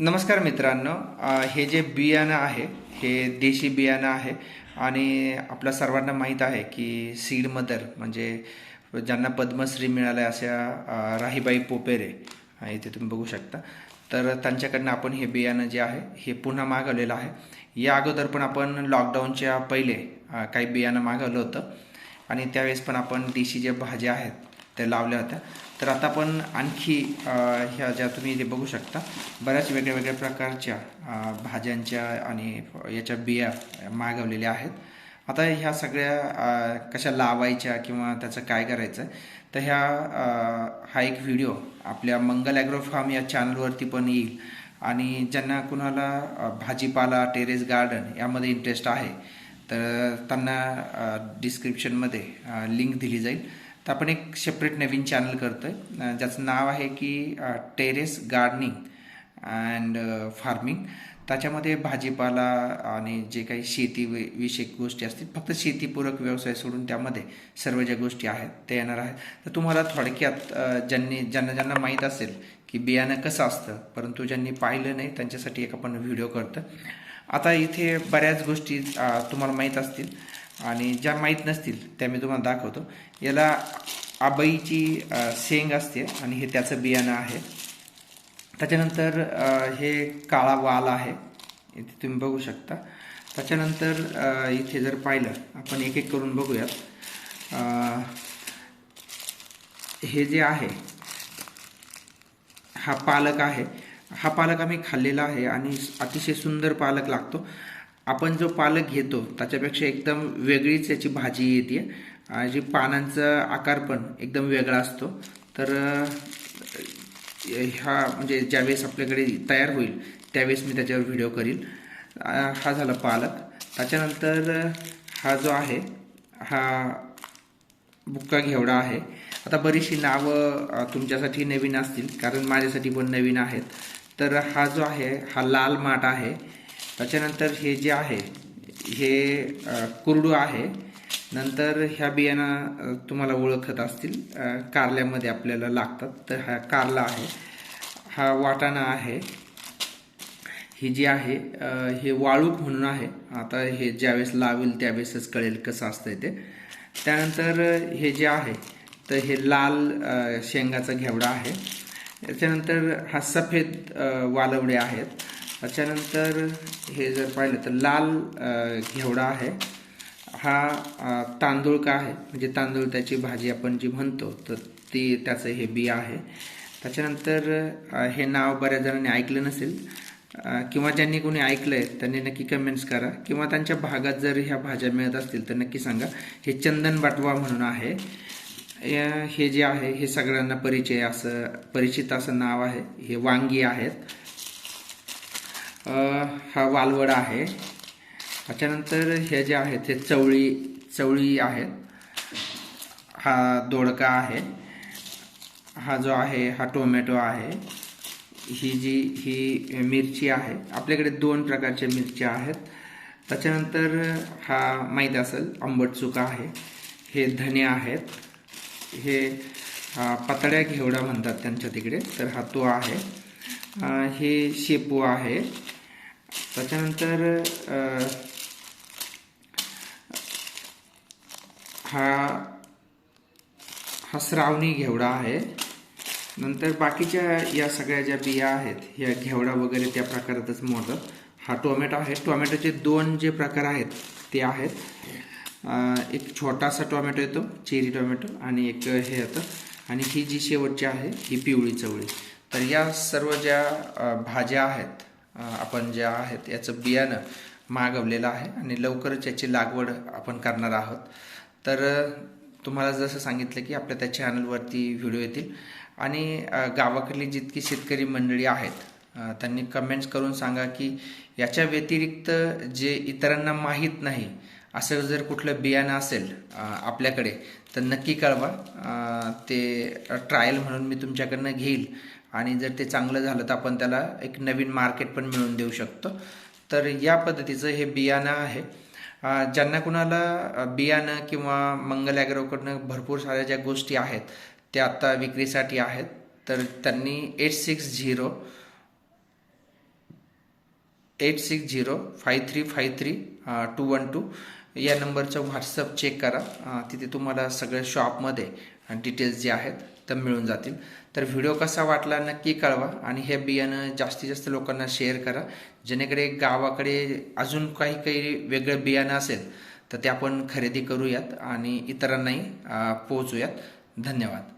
नमस्कार मित्रांनो हे जे बियाणं आहे हे देशी बियाणं आहे आणि आपल्या सर्वांना माहीत आहे की सीड मदर म्हणजे ज्यांना पद्मश्री मिळाल्या अशा राहीबाई पोपेरे इथे तुम्ही बघू शकता. तर त्यांच्याकडनं आपण हे बियाणं जे आहे हे पुन्हा मागवलेलं आहे. या अगोदर पण आपण लॉकडाऊनच्या पहिले काही बियाणं मागवलं होतं आणि त्यावेळेस पण आपण देशी ज्या भाज्या आहेत त्या लावल्या होत्या. तर आता पण आणखी ह्या ज्या तुम्ही इथे बघू शकता बऱ्याच वेगळ्या वेगळ्या प्रकारच्या भाज्यांच्या आणि याच्या बिया मागवलेल्या आहेत. आता ह्या सगळ्या कशा लावायच्या किंवा त्याचं काय करायचं तर ह्या हा एक व्हिडिओ आपल्या मंगल ॲग्रो फार्म या चॅनलवरती पण येईल. आणि ज्यांना कुणाला भाजीपाला टेरेस गार्डन यामध्ये इंटरेस्ट आहे तर त्यांना डिस्क्रिप्शनमध्ये लिंक दिली जाईल. तर आपण एक सेपरेट नवीन चॅनल करतो आहे ज्याचं नाव आहे की टेरेस गार्डनिंग अँड फार्मिंग त्याच्यामध्ये भाजीपाला आणि जे काही शेती विषयक गोष्टी असतील फक्त शेतीपूरक व्यवसाय सोडून त्यामध्ये सर्व ज्या गोष्टी आहेत त्या येणार आहेत. तर तुम्हाला थोडक्यात ज्यांनी ज्यांना ज्यांना माहीत असेल की बियाणं कसं असतं परंतु ज्यांनी पाहिलं नाही त्यांच्यासाठी एक आपण व्हिडिओ करतो आता इथे बऱ्याच गोष्टी तुम्हाला माहीत असतील. आणि ज्या माहीत नसतील त्या मी तुम्हाला दाखवतो. याला आबईची शेंग असते आणि हे त्याचं बियाणं आहे. त्याच्यानंतर हे काळा वाल आहे. इथे तुम्ही बघू शकता. त्याच्यानंतर इथे जर पाहिलं आपण एक एक करून बघूयात. हे जे आहे हा पालक आहे. हा पालक आम्ही खाल्लेला आहे आणि अतिशय सुंदर पालक लागतो. आपण जो पालक घेतो त्याच्यापेक्षा एकदम वेगळीच याची भाजी येते. आणि जी पानांचा आकार पण एकदम वेगळा असतो. तर ह्या म्हणजे ज्यावेळेस आपल्याकडे तयार होईल त्यावेळेस मी त्याच्यावर व्हिडिओ करील. हा झाला पालक. त्याच्यानंतर हा जो आहे हा बुक्का घेवडा आहे. आता बरीचशी नावं तुमच्यासाठी नवीन असतील कारण माझ्यासाठी पण नवीन आहेत. तर हा जो आहे हा लाल माठ आहे. त्याच्यानंतर हे जे आहे हे कुरडू आहे. नंतर ह्या बियाणा तुम्हाला ओळखत असतील. कारल्यामध्ये आपल्याला लागतात. तर हा कारला आहे. हा वाटाणा आहे. ही जी आहे हे वाळूक म्हणून आहे. आता हे ज्यावेळेस लावेल त्यावेळेसच कळेल कसं असतंय ते. त्यानंतर हे जे आहे तर हे लाल शेंगाचा घेवडा आहे. त्याच्यानंतर हा सफेद वालवडे आहेत. त्याच्यानंतर हे जर पाहिलं तर लाल घेवडा आहे. हा तांदूळ का आहे? म्हणजे तांदूळ त्याची भाजी आपण जी म्हणतो तर ती त्याचं हे बी आहे. त्याच्यानंतर हे नाव बऱ्याच जणांनी ऐकलं नसेल. किंवा ज्यांनी कोणी ऐकलं आहे त्यांनी नक्की कमेंट्स करा. किंवा त्यांच्या भागात जर ह्या भाज्या मिळत असतील तर नक्की सांगा. हे चंदन बाटवा म्हणून आहे. या- हे जे आहे हे सगळ्यांना परिचय असं परिचित असं नाव आहे. हे वांगी आहेत. हा वालवड आहे. त्याच्यानंतर हे जे आहेत हे चवळी चवळी आहेत हा दोडका आहे. हा जो आहे हा टोमॅटो आहे. ही जी ही मिरची आहे. आपल्याकडे दोन प्रकारच्या मिरच्या आहेत. त्याच्यानंतर हा माहीत असेल आंबट चुका आहे. हे धने आहेत. हे पातळ्या घेवडा म्हणतात त्यांच्या तिकडे तर हा तो आहे. हे शेपू आहे. त्याच्यानंतर हा हा श्रावणी घेवडा आहे. नंतर बाकीच्या या सगळ्या ज्या बिया आहेत ह्या घेवडा वगैरे त्या प्रकारातच मोडतात हा टोमॅटो आहे. टोमॅटोचे दोन जे प्रकार आहेत ते आहेत. एक छोटासा टोमॅटो येतो चेरी टोमॅटो आणि एक हे येतं. आणि ही जी शेवटची आहे ही पिवळी चवळी. तर या सर्व ज्या भाज्या आहेत आपण ज्या आहेत याचं बियाणं मागवलेलं आहे आणि लवकरच याची लागवड आपण करणार आहोत. तर तुम्हाला जसं सांगितलं की आपल्या त्या चॅनलवरती व्हिडिओ येतील आणि गावाकडली जितकी शेतकरी मंडळी आहेत त्यांनी कमेंट्स करून सांगा की याच्या व्यतिरिक्त जे इतरांना माहीत नाही असं जर कुठलं बियाणं असेल आपल्याकडे तर नक्की कळवा. ते ट्रायल म्हणून मी तुमच्याकडनं घेईल. आणि जर ते चांगलं झालं तर आपण त्याला एक नवीन मार्केट पण मिळवून देऊ शकतो. तर या पद्धतीचं हे बियाणं आहे. ज्यांना कुणाला बियाणं किंवा मंगल ॲग्रोकडनं भरपूर साऱ्या ज्या गोष्टी आहेत त्या आता विक्रीसाठी आहेत तर त्यांनी eight six zero eight six zero five three five three two one two या नंबरचं व्हॉट्सअप चेक करा. तिथे तुम्हाला सगळ्या शॉपमध्ये डिटेल्स जे आहेत तर मिळून जातील. तर व्हिडिओ कसा वाटला नक्की कळवा आणि हे बियाणं जास्तीत जास्त लोकांना शेअर करा. जेणेकडे गावाकडे अजून काही काही वेगळं बियाणं असेल तर ते आपण खरेदी करूयात आणि इतरांनाही पोहोचूयात. धन्यवाद.